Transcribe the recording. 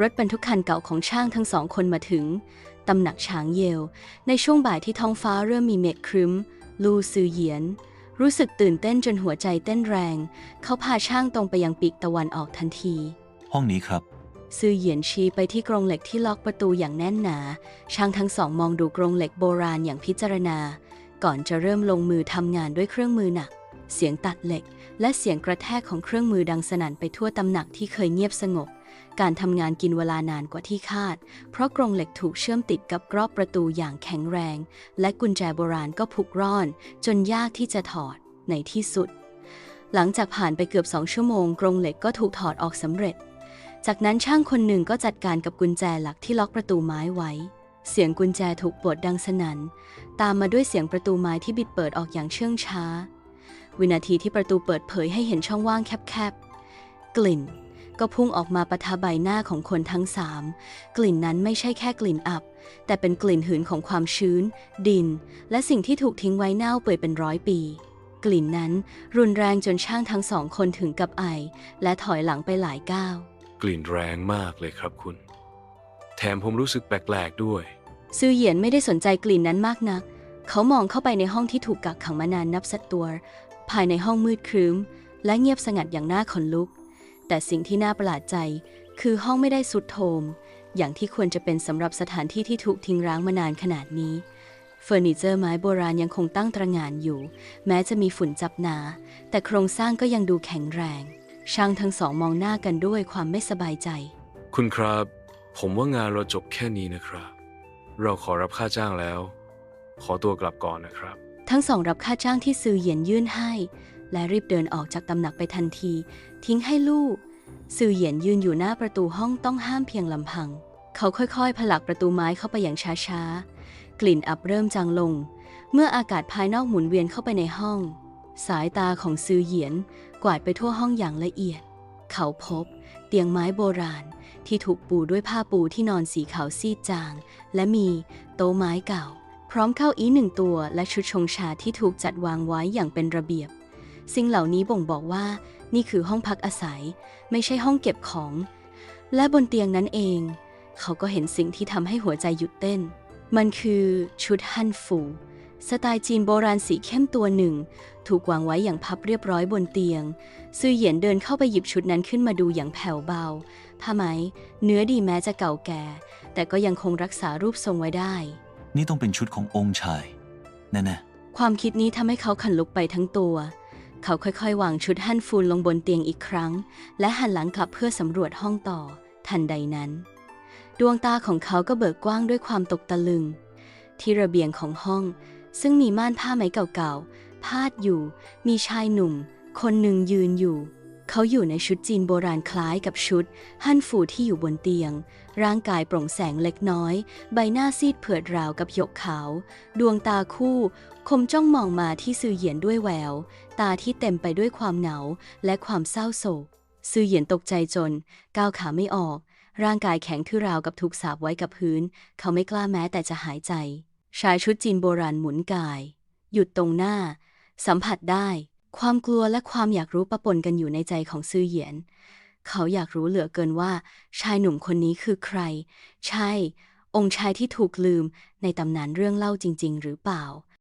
รถบรรทุกคันเก่าของช่างทั้งสองคนมาถึง ตำหนักช้างเยล ในช่วงบ่ายที่ท้องฟ้าเริ่มมีเมฆครึ้ม ลูซือเหยียน รู้สึกตื่นเต้นจนหัวใจเต้นแรง เขาพาช่างตรงไปยังปีกตะวันออกทันที ห้องนี้ครับ ซือเหยียนชี้ไปที่กรงเหล็กที่ล็อกประตูอย่างแน่นหนา ช่างทั้งสองมองดูกรงเหล็กโบราณอย่างพิจารณา ก่อนจะเริ่มลงมือทำงานด้วยเครื่องมือหนัก เสียงตัดเหล็ก และเสียงกระแทกของเครื่องมือดังสนั่นไปทั่วตำหนักที่เคยเงียบสงบ การทำงานกินเวลานานกว่าที่คาด เพราะกรงเหล็กถูกเชื่อมติดกับกรอบประตูอย่างแข็งแรง และกุญแจโบราณก็ผูกร่อน จนยากที่จะถอดในที่สุด หลังจากผ่านไปเกือบสองชั่วโมง กรงเหล็กก็ถูกถอดออกสำเร็จ จากนั้นช่างคนหนึ่งก็จัดการกับกุญแจหลักที่ล็อกประตูไม้ไว้ เสียงกุญแจถูกปลดดังสนัน่น ตามมาด้วยเสียงประตูไม้ที่บิดเปิดออกอย่างเชื่องช้า วินาทีที่ประตูเปิดเผยให้เห็นช่องว่างแคบๆ กลิ่น ก็พุ่งออกมาปะทะใบหน้าของคนทั้งสามกลิ่นนั้นไม่ใช่แค่กลิ่นอับ แต่เป็นกลิ่นหืนของความชื้น ดิน และสิ่งที่ถูกทิ้งไว้เน่าเปื่อยเป็นร้อยปี กลิ่นนั้นรุนแรงจนช่างทั้งสองคนถึงกับไอ และถอยหลังไปหลายก้าวกลิ่นแรงมากเลยครับคุณ แถมผมรู้สึกแปลกๆด้วย ซือเหยียนไม่ได้สนใจกลิ่นนั้นมากนัก เขามองเข้าไปในห้องที่ถูกกักขังมานานนับสัตตัว ภายในห้องมืดครึ้ม และเงียบสงัดอย่างน่าขนลุก แต่สิ่งที่น่าประหลาดใจ คือห้องไม่ได้สุดโทรมอย่างที่ควรจะเป็นสำหรับสถานที่ที่ถูกทิ้งร้างมานานขนาดนี้เฟอร์นิเจอร์ไม้โบราณยังคงตั้งตระหง่านอยู่ แม้จะมีฝุ่นจับหนา แต่โครงสร้างก็ยังดูแข็งแรง ช่างทั้งสองมองหน้ากันด้วยความไม่สบายใจ คุณครับ ผมว่างานเราจบแค่นี้นะครับ เราขอรับค่าจ้างแล้ว ขอตัวกลับก่อนนะครับ ทั้งสองรับค่าจ้างที่ซือเหยียนยื่นให้ และรีบเดินออกจากตำหนักไปทันที ทิ้งให้ลูกซือเหยียนยืนอยู่หน้าประตูห้องต้องห้ามเพียงลำพัง เขาค่อยๆ ผลักประตูไม้เข้าไปอย่างช้าๆ กลิ่นอับเริ่มจางลง เมื่ออากาศภายนอกหมุนเวียนเข้าไปในห้อง สายตาของซือเหยียนกวาดไปทั่วห้องอย่างละเอียด เขาพบ เตียงไม้โบราณ ที่ถูกปูด้วยผ้าปูที่นอนสีขาวซีดจาง และมีโต๊ะไม้เก่า พร้อมเก้าอีหนึ่งตัวและชุดชงชาที่ถูกจัดวางไว้อย่างเป็นระเบียบ สิ่งเหล่านี้บ่งบอกว่า นี่คือห้องพักอาศัย ไม่ใช่ห้องเก็บของ และบนเตียงนั้นเอง เขาก็เห็นสิ่งที่ทำให้หัวใจหยุดเต้น มันคือชุดฮั่นฟูสไตล์จีนโบราณสีเข้มตัวหนึ่ง ถูกวางไว้อย่างพับเรียบร้อยบนเตียง ซือเหยียนเดินเข้าไปหยิบชุดนั้นขึ้นมาดูอย่างแผ่วเบา ผ้าไหม เนื้อดีแม้จะเก่าแก่ แต่ก็ยังคงรักษารูปทรงไว้ได้ นี่ต้องเป็นชุดขององค์ชายแน่ความคิดนี้ทำให้เขาขันลุกไปทั้งตัว เขาค่อยๆ วางชุดฮั่นฟูนลงบนเตียงอีกครั้ง และหันหลังกลับเพื่อสำรวจห้องต่อ ทันใดนั้น ดวงตาของเขาก็เบิกกว้างด้วยความตกตะลึง ที่ระเบียงของห้อง ซึ่งมีม่านผ้าไหมเก่าๆ พาดอยู่ มีชายหนุ่ม คนหนึ่งยืนอยู่ เขาอยู่ในชุดจีนโบราณคล้ายกับชุดฮั่นฟูที่อยู่บนเตียง ร่างกายโปร่งแสงเล็กน้อย ใบหน้าซีดเผือดราวกับหยกขาว ดวงตาคู่ คมจ้องมองมาที่ซือเหยียนด้วยแวว ตาที่เต็มไปด้วยความเหงาและความเศร้าโศกซือเหยียนตกใจจน ก้าวขาไม่ออก ร่างกายแข็งทื่อราวกับถูกสาบไว้กับพื้น เขาไม่กล้าแม้แต่จะหายใจ ชายชุดจีนโบราณหมุนกาย หยุดตรงหน้า สัมผัสได้ ความกลัวและความอยากรู้ปะปนกันอยู่ในใจของซือเหยียน เขาอยากรู้เหลือเกินว่า ชายหนุ่มคนนี้คือใคร ใช่ องค์ชายที่ถูกลืมในตำนานเรื่องเล่าจริง ๆ หรือเปล่า